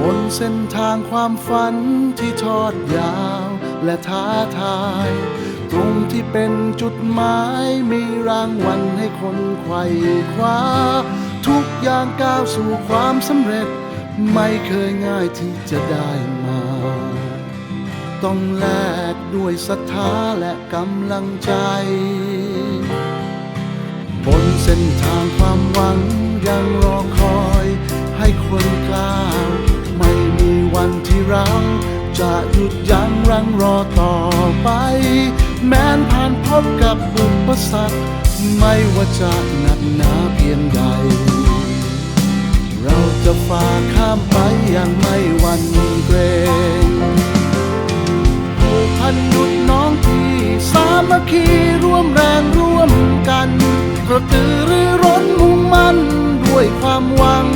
บนเส้นทางความฝันที่ทอดยาวและท้าทาย ตรงที่เป็นจุดหมายมีรางวัลให้คนไขว่คว้า ทุกอย่างก้าวสู่ความสำเร็จ ไม่เคยง่ายที่จะได้มา ต้องแลกด้วยศรัทธาและกำลังใจ บนเส้นทางความหวัง ไป แม้นผ่านพบกับอุปสรรคไม่ว่าจะหนักหนาเพียงใด เราจะฝ่าข้ามไปอย่างไม่หวั่นเกรงผูกพันดุดน้องพี่สามัคคีร่วมแรงร่วมกันกระตือรือร้นมุ่งมั่นด้วยความหวัง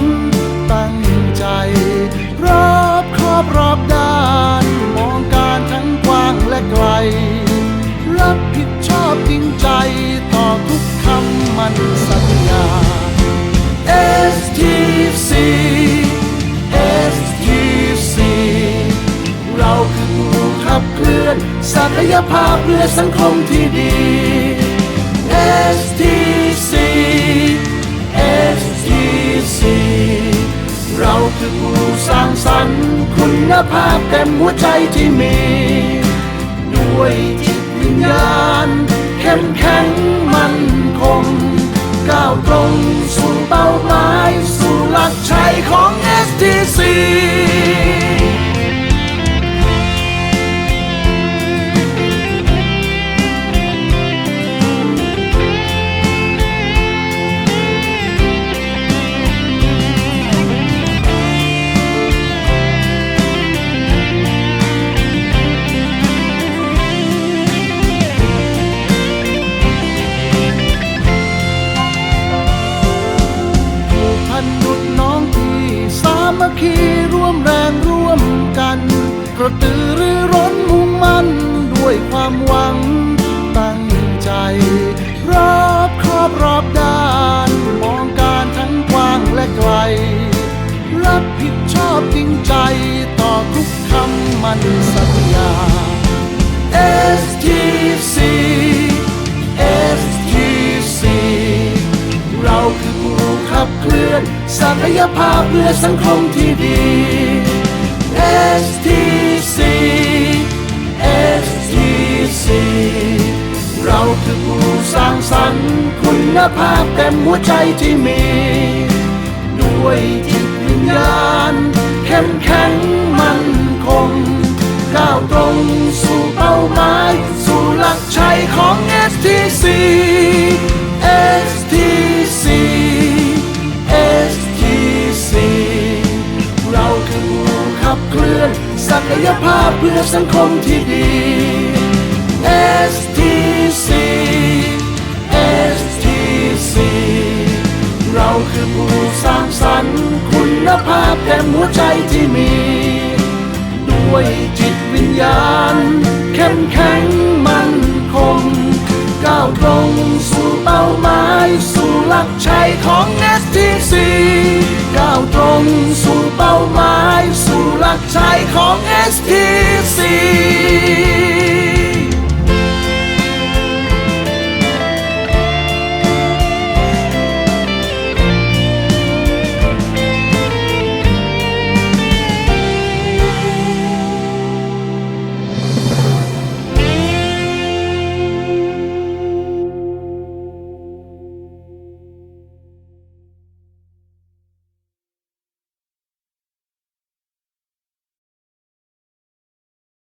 สัญญา STC STC เราคือผู้ขับเคลื่อน ศักยภาพเพื่อสังคมที่ดี STC STC เราคือผู้สร้างสรรค์ คุณภาพเต็มหัวใจที่มี ด้วยจิตวิญญาณเข้มแข็ง vencer. คีร่วมแรงร่วมกัน กระตือรือร้นมุ่งมั่นด้วยความหวัง ตั้งใจรอบครอบรอบด้านมองการทั้งกว้างและไกล รับผิดชอบจริงใจต่อทุกคำมันสัญญ ยภาพเพื่อสังคมที่ดี STC STC เราคือผู้สร้างสรรค์คุณภาพเต็มหัวใจที่มี ด้วยจิตวิญญาณเข้มแข็ง สังคมที่ดี STC STC เราคือผู้สร้างสรรค์คุณภาพเต็มหัวใจที่มี ด้วยจิตวิญญาณ เข้มแข็งมั่นคง ก้าวตรงสู่เป้าหมาย สู่หลักชัยของ รับใช้ของ SPC